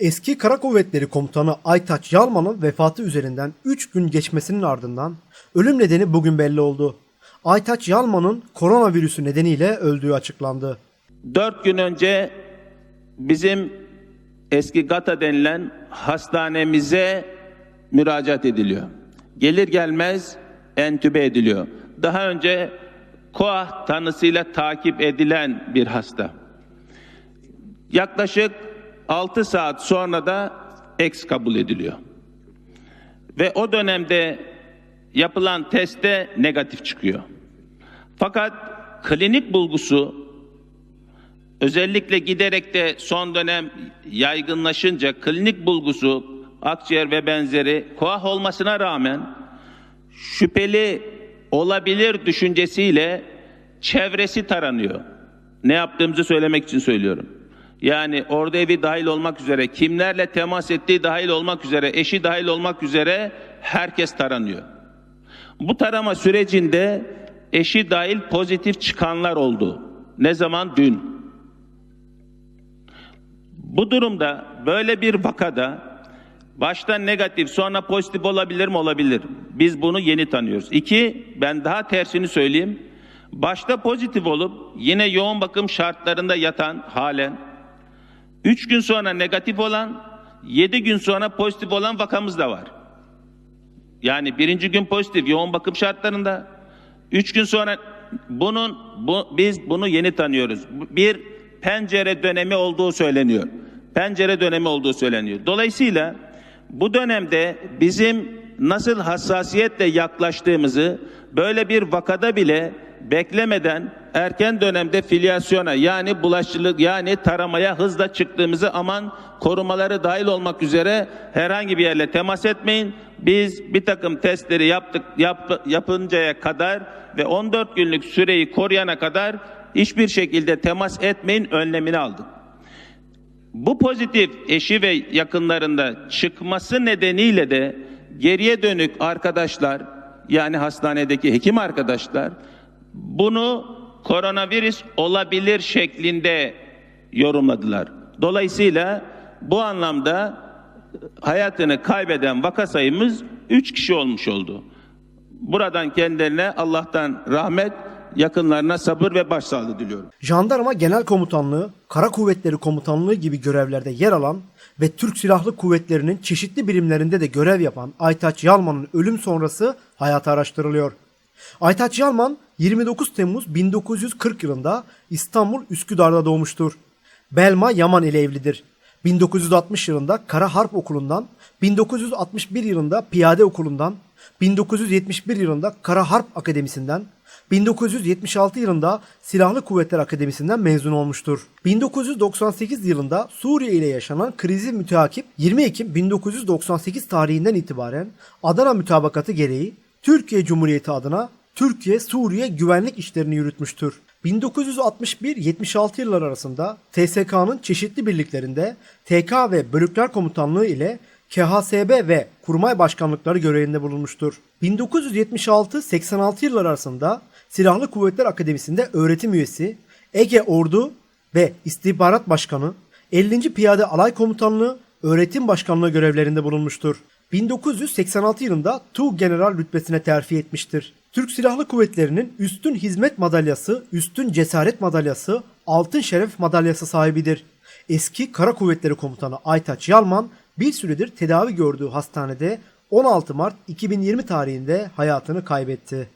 Eski Kara Kuvvetleri Komutanı Aytaç Yalman'ın vefatı üzerinden 3 gün geçmesinin ardından ölüm nedeni bugün belli oldu. Aytaç Yalman'ın koronavirüsü nedeniyle öldüğü açıklandı. Dört gün önce bizim eski GATA denilen hastanemize müracaat ediliyor. Gelir gelmez entübe ediliyor. Daha önce koah tanısıyla takip edilen bir hasta. Yaklaşık 6 saat sonra da eks kabul ediliyor. Ve o dönemde yapılan testte negatif çıkıyor. Fakat klinik bulgusu özellikle giderek de son dönem yaygınlaşınca klinik bulgusu akciğer ve benzeri koah olmasına rağmen şüpheli olabilir düşüncesiyle çevresi taranıyor. Ne yaptığımızı söylemek için söylüyorum. Yani orada evi dahil olmak üzere, kimlerle temas ettiği dahil olmak üzere, eşi dahil olmak üzere herkes taranıyor. Bu tarama sürecinde eşi dahil pozitif çıkanlar oldu. Ne zaman? Dün. Bu durumda böyle bir vakada başta negatif sonra pozitif olabilir mi? Olabilir. Biz bunu yeni tanıyoruz. İki, ben daha tersini söyleyeyim. Başta pozitif olup yine yoğun bakım şartlarında yatan halen, üç gün sonra negatif olan, yedi gün sonra pozitif olan vakamız da var. Yani birinci gün pozitif yoğun bakım şartlarında. Üç gün sonra bunun bu, biz bunu yeni tanıyoruz. Bir pencere dönemi olduğu söyleniyor. Pencere dönemi olduğu söyleniyor. Dolayısıyla bu dönemde bizim nasıl hassasiyetle yaklaştığımızı böyle bir vakada bile beklemeden erken dönemde filyasyona yani bulaşıcılık yani taramaya hızla çıktığımızı aman korumaları dahil olmak üzere herhangi bir yerle temas etmeyin. Biz bir takım testleri yaptık yap, yapıncaya kadar ve 14 günlük süreyi koruyana kadar hiçbir şekilde temas etmeyin önlemini aldık. Bu pozitif eşi ve yakınlarında çıkması nedeniyle de geriye dönük arkadaşlar yani hastanedeki hekim arkadaşlar bunu koronavirüs olabilir şeklinde yorumladılar. Dolayısıyla bu anlamda hayatını kaybeden vaka sayımız 3 kişi olmuş oldu. Buradan kendilerine Allah'tan rahmet, yakınlarına sabır ve başsağlığı diliyorum. Jandarma Genel Komutanlığı, Kara Kuvvetleri Komutanlığı gibi görevlerde yer alan ve Türk Silahlı Kuvvetleri'nin çeşitli birimlerinde de görev yapan Aytaç Yalman'ın ölüm sonrası hayatı araştırılıyor. Aytaç Yalman 29 Temmuz 1940 yılında İstanbul Üsküdar'da doğmuştur. Belma Yaman ile evlidir. 1960 yılında Kara Harp Okulu'ndan, 1961 yılında Piyade Okulu'ndan, 1971 yılında Kara Harp Akademisi'nden, 1976 yılında Silahlı Kuvvetler Akademisi'nden mezun olmuştur. 1998 yılında Suriye ile yaşanan krizi müteakip 20 Ekim 1998 tarihinden itibaren Adana Mütabakatı gereği Türkiye Cumhuriyeti adına Türkiye-Suriye güvenlik işlerini yürütmüştür. 1961-76 yıllar arasında TSK'nın çeşitli birliklerinde TK ve Bölükler Komutanlığı ile KHSB ve Kurmay Başkanlıkları görevinde bulunmuştur. 1976-86 yıllar arasında Silahlı Kuvvetler Akademisi'nde öğretim üyesi, Ege Ordu ve İstihbarat Başkanı, 50. Piyade Alay Komutanlığı, Öğretim Başkanlığı görevlerinde bulunmuştur. 1986 yılında Tu General rütbesine terfi etmiştir. Türk Silahlı Kuvvetleri'nin Üstün Hizmet Madalyası, Üstün Cesaret Madalyası, Altın Şeref Madalyası sahibidir. Eski Kara Kuvvetleri Komutanı Aytaç Yalman bir süredir tedavi gördüğü hastanede 16 Mart 2020 tarihinde hayatını kaybetti.